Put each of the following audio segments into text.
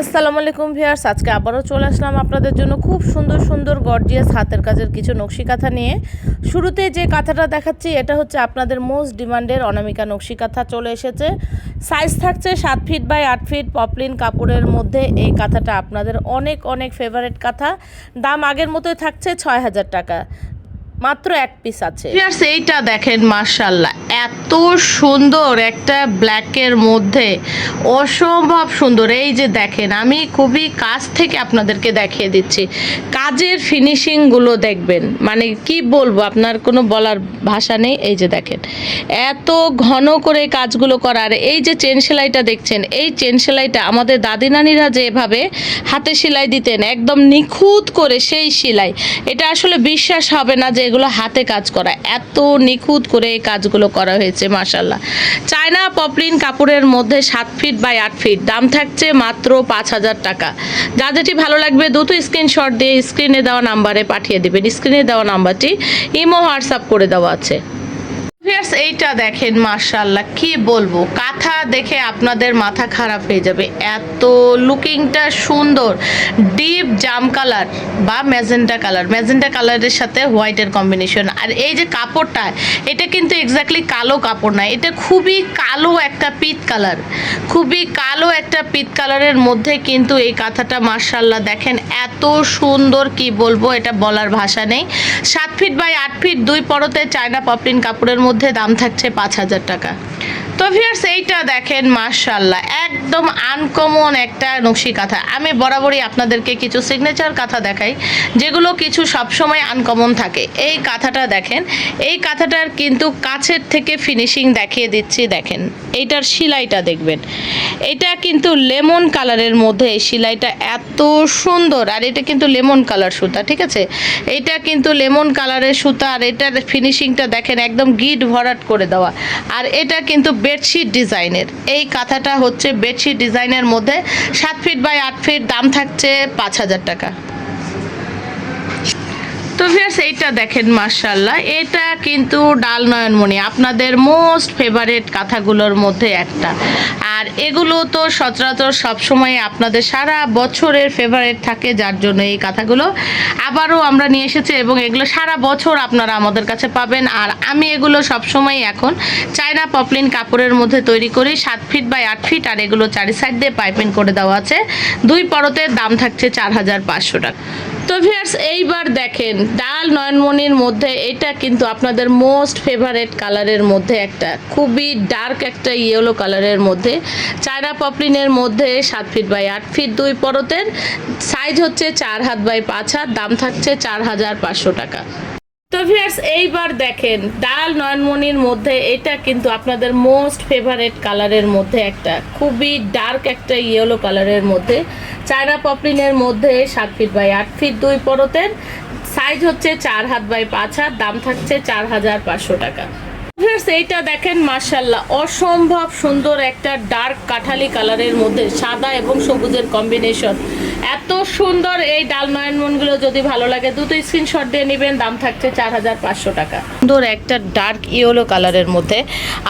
আসসালামু আলাইকুম ভিউয়ার্স, আজকে আবারও চলে আসলাম আপনাদের জন্য খুব সুন্দর সুন্দর গর্জিয়াস হাতের কাজের কিছু নকশি কাঁথা নিয়ে। শুরুতে যে কাঁথাটা দেখাচ্ছি, এটা হচ্ছে আপনাদের মোস্ট ডিমান্ডের অনামিকা নকশি কাঁথা চলে এসেছে। সাইজ থাকছে সাত ফিট বাই আট ফিট পপলিন কাপড়ের মধ্যে এই কাঁথাটা আপনাদের অনেক অনেক ফেভারিট কাঁথা। দাম আগের মতোই থাকছে ছয় হাজার টাকা। মাত্র এক পিস আছে। এইটা দেখেন মার্শাল্লাহ এত সুন্দর একটা ব্ল্যাকের মধ্যে, অসম্ভব সুন্দর। এই যে দেখেন, আমি খুবই কাছ থেকে আপনাদেরকে দেখিয়ে দিচ্ছি। কাজের ফিনিশিংগুলো দেখবেন। মানে কি বলব, আপনার কোনো বলার ভাষা নেই। এই যে দেখেন, এত ঘন করে কাজগুলো করার এই যে চেন সেলাইটা দেখছেন, এই চেন সেলাইটা আমাদের দাদি নানিরা যে এভাবে হাতে সেলাই দিতেন, একদম নিখুঁত করে সেই সেলাই। এটা আসলে বিশ্বাস হবে না যে এগুলো হাতে কাজ করা। এত নিখুঁত করে এই কাজগুলো করা হয়েছে মাসাল্লাহ চায়না পপলিন কাপড়ের মধ্যে সাত ফিট বাই আট ফিট। দাম থাকছে মাত্র পাঁচ হাজার টাকা। যা যেটি ভালো লাগবে, দ্রুত স্ক্রিনশট দিয়ে স্ক্রিনে দেওয়া নাম্বারে পাঠিয়ে দেবেন। স্ক্রিনে দেওয়া নাম্বারটি ইমো, হোয়াটসঅ্যাপ করে দেওয়া আছে। এইটা দেখেন মার্শাল্লাহ কি বলব? কাঁথা দেখে আপনাদের মাথা খারাপ হয়ে যাবে। এত লুকিংটা সুন্দর, ডিপ জাম কালার বা ম্যাজেন্টা কালার। ম্যাজেন্টা কালারের সাথে হোয়াইটের কম্বিনেশন। আর এই যে কাপড়টা, এটা কিন্তু এক্স্যাক্টলি কালো কাপড় না, এটা খুবই কালো একটা পিত কালার। খুবই কালো একটা পিত কালারের মধ্যে কিন্তু এই কাঁথাটা মার্শাল্লাহ দেখেন, এত সুন্দর, কি বলব, এটা বলার ভাষা নেই। ফিট বাই আট ফিট দুই পরতে চায়না পপলিন কাপড়ের মধ্যে দাম থাকছে পাঁচ হাজার টাকা। তো ভিউয়ার্স এইটা দেখেন মার্শাল্লাহ একদম আনকমন একটা নকশি কাঁথা। আমি বরাবরই আপনাদেরকে কিছু সিগনেচার কাঁথা দেখাই, যেগুলো কিছু সবসময় আনকমন থাকে। এই কাঁথাটা দেখেন, এই কাঁথাটার কিন্তু কাছের থেকে ফিনিশিং দেখিয়ে দিচ্ছি, দেখেন, এইটার সেলাইটা দেখবেন। এটা কিন্তু লেমন কালারের মধ্যে এই সেলাইটা এত সুন্দর, আর এটা কিন্তু লেমন কালার সুতা, ঠিক আছে? এটা কিন্তু লেমন কালারের সুতা, আর এটার ফিনিশিংটা দেখেন, একদম গিট ভরাট করে দেওয়া। আর এটা কিন্তু বেডশিট ডিজাইনের। এই কাঁথাটা হচ্ছে বেডশিট ডিজাইনের মধ্যে সাত ফিট বাই আট ফিট দাম থাকছে পাঁচ হাজার টাকা। তো ভিউয়ার্স এইটা দেখেন মার্শাল্লাহ এটা কিন্তু ডাল নয়নমণি, আপনাদের মোস্ট ফেভারেট কাঁথাগুলোর মধ্যে একটা। আর এগুলো তো সচরাচর সবসময় আপনাদের সারা বছরের ফেভারেট থাকে যার জন্য এই কাঁথাগুলো। আবারও আমরা নিয়ে এসেছি এবং এগুলো সারা বছর আপনারা আমাদের কাছে পাবেন। আর আমি এগুলো সবসময় এখন চায়না পপলিন কাপড়ের মধ্যে তৈরি করি, সাত ফিট বাই আট ফিট আর এগুলো চারি সাইড দিয়ে পাইপিং করে দেওয়া আছে। দুই পরতের দাম থাকছে চার হাজার পাঁচশো টাকা। তো ভিয়ার্স এইবার দেখেন, ডাল নয়নমণির মধ্যে এটা কিন্তু আপনাদের মোস্ট ফেভারেট কালারের মধ্যে একটা, খুবই ডার্ক একটা ইয়েলো কালারের মধ্যে। চায়না পপলিনের মধ্যে সাত ফিট বাই আট ফিট দুই পরতের সাইজ হচ্ছে চার হাত বাই পাঁচ হাত, দাম থাকছে চার হাজার পাঁচশো টাকা। তো ভিউয়ার্স, এইবার দেখেন, ডাল নয়নমণির মধ্যে এটা কিন্তু আপনাদের মোস্ট ফেভারেট কালারের মধ্যে একটা, খুবই ডার্ক একটা ইয়েলো কালারের মধ্যে। চায়না পপলিনের মধ্যে সাত ফিট বাই আট ফিট দুই পরতের সাইজ হচ্ছে চার হাত বাই পাঁচ হাত, দাম থাকছে চার হাজার পাঁচশো টাকা। এইটা দেখেন মার্শাল্লাহ অসম্ভব সুন্দর একটা ডার্ক কাঠালি কালারের মধ্যে, সাদা এবং সবুজের কম্বিনেশন এত সুন্দর এই ডাল নয়নমনগুলো যদি ভালো লাগে, দুটো স্ক্রিনশট দিয়ে নেবেন, দাম থাকছে চার হাজার পাঁচশো টাকা। সুন্দর একটা ডার্ক ইয়েলো কালারের মধ্যে।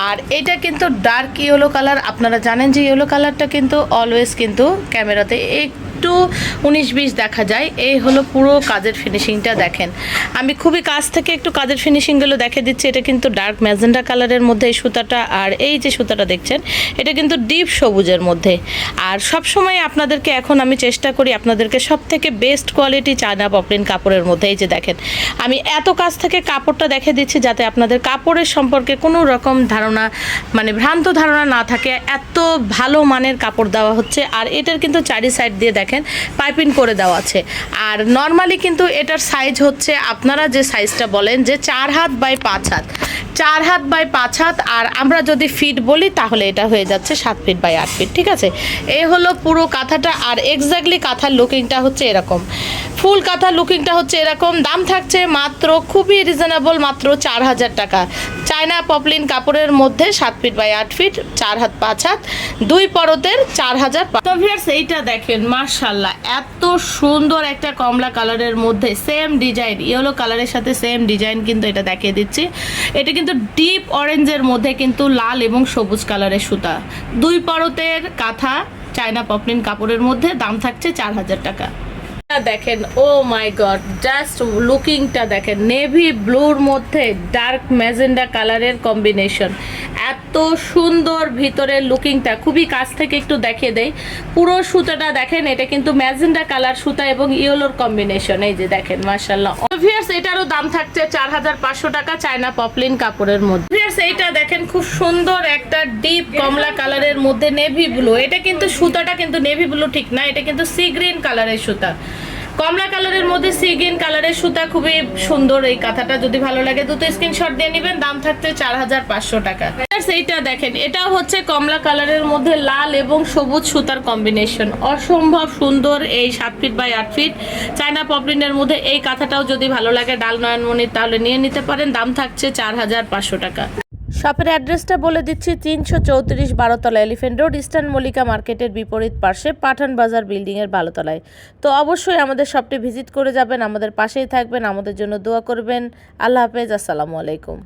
আর এটা কিন্তু ডার্ক ইয়েলো কালার আপনারা জানেন যে ইয়েলো কালারটা কিন্তু অলওয়েজ কিন্তু ক্যামেরাতে একটু উনিশ বিশ দেখা যায়। এই হলো পুরো কাজের ফিনিশিংটা দেখেন। আমি খুবই কাছ থেকে একটু কাজের ফিনিশিংগুলো দেখে দিচ্ছি। এটা কিন্তু ডার্ক ম্যাজেন্ডা কালারের মধ্যে এই সুতাটা আর এই যে সুতাটা দেখছেন, এটা কিন্তু ডিপ সবুজের মধ্যে। আর সব সময় আপনাদেরকে এখন আমি চেষ্টা করি আপনাদেরকে সব থেকে বেস্ট কোয়ালিটি চায়না পপলিন কাপড়ের মধ্যে। এই যে দেখেন, আমি এত কাছ থেকে কাপড়টা দেখে দিচ্ছি যাতে আপনাদের কাপড়ের সম্পর্কে কোনো রকম ধারণা মানে ভ্রান্ত ধারণা না থাকে। এত ভালো মানের কাপড় দেওয়া হচ্ছে। আর এটার কিন্তু চারি সাইড দিয়ে দেখেন পাইপিং করে দেওয়া আছে। আর নর্মালি কিন্তু এটার সাইজ হচ্ছে আপনারা যে সাইজটা বলেন যে চার হাত বাই পাঁচ হাত। চার হাত বাই পাঁচ হাত আর আমরা যদি ফিট বলি তাহলে এটা হয়ে যাচ্ছে সাত ফিট বাই আট ফিট ঠিক আছে? এই হলো পুরো কাঁথাটা আর এক্স্যাক্টলি কাঁথার লুকিংটা হচ্ছে এরকম। ফুল কাঁথার লুকিংটা হচ্ছে এরকম। দাম থাকছে মাত্র খুবই রিজনেবল মাত্র চার হাজার টাকা। চায়না পপলিন কাপড়ের মধ্যে সাত ফিট বাই আট ফিট, চার হাত পাঁচ হাত, দুই পরতের চার হাজার তো ভিউয়ার্স এইটা দেখেন মার্শাল্লাহ এত সুন্দর একটা কমলা কালারের মধ্যে সেম ডিজাইন ইয়েলো কালারের সাথে সেম ডিজাইন কিন্তু এটা দেখিয়ে দিচ্ছি। এটা কিন্তু ডিপ অরেঞ্জের মধ্যে কিন্তু লাল এবং সবুজ কালারের সুতা। দুই পরতের কাঁথা চায়না পপলিন কাপড়ের মধ্যে দাম থাকছে চার হাজার টাকা। দেখেন ও মাই গড জাস্ট লুকিংটা দেখেন নেভি ব্লুর মধ্যে ডার্ক ম্যাজেন্ডা কালারের কম্বিনেশন এত সুন্দর ভিতরের লুকিংটা খুবই কাছ থেকে একটু দেখিয়ে দেয় পুরো সুতাটা দেখেন, এটা কিন্তু ম্যাজেন্ডা কালার সুতা এবং ইয়েলোর কম্বিনেশন এই যে দেখেন মার্শাল্লাহ অবভিয়াস এটারও দাম থাকছে চার হাজার পাঁচশো টাকা চায়না পপলিন কাপড়ের মধ্যে। এইটা দেখেন খুব সুন্দর একটা ডিপ কমলা কালারের মধ্যে নেভি ব্লু এটা কিন্তু সুতাটা কিন্তু নেভি ব্লু ঠিক না, এটা কিন্তু সি গ্রিন কালারের সুতা। কমলা কালারের মধ্যে সি গ্রিন কালারের সুতা খুবই সুন্দর এই কাঁথাটা, যদি ভালো লাগে দুটো স্ক্রিনশট দিয়ে নেবেন, দাম থাকছে চার হাজার পাঁচশো টাকা। এইটা দেখেন, এটাও হচ্ছে কমলা কালারের মধ্যে লাল এবং সবুজ সুতার কম্বিনেশন অসম্ভব সুন্দর এই সাত ফিট বাই আট ফিট চায়না পপলিনের মধ্যে এই কাঁথাটাও যদি ভালো লাগে ডাল নয়নমণির তাহলে নিয়ে নিতে পারেন, দাম থাকছে চার হাজার পাঁচশো টাকা। শপের অ্যাড্রেসটা বলে দিচ্ছি তিনশো চৌত্রিশ বারোতলা এলিফেন্ট রোড, ইস্টার্ন মল্লিকা মার্কেটের বিপরীত পাশে পাঠান বাজার বিল্ডিংয়ের বারোতলায়। তো অবশ্যই আমাদের শপটি ভিজিট করে যাবেন, আমাদের পাশেই থাকবেন, আমাদের জন্য দোয়া করবেন। আল্লাহ হাফেজ, আসসালামু আলাইকুম।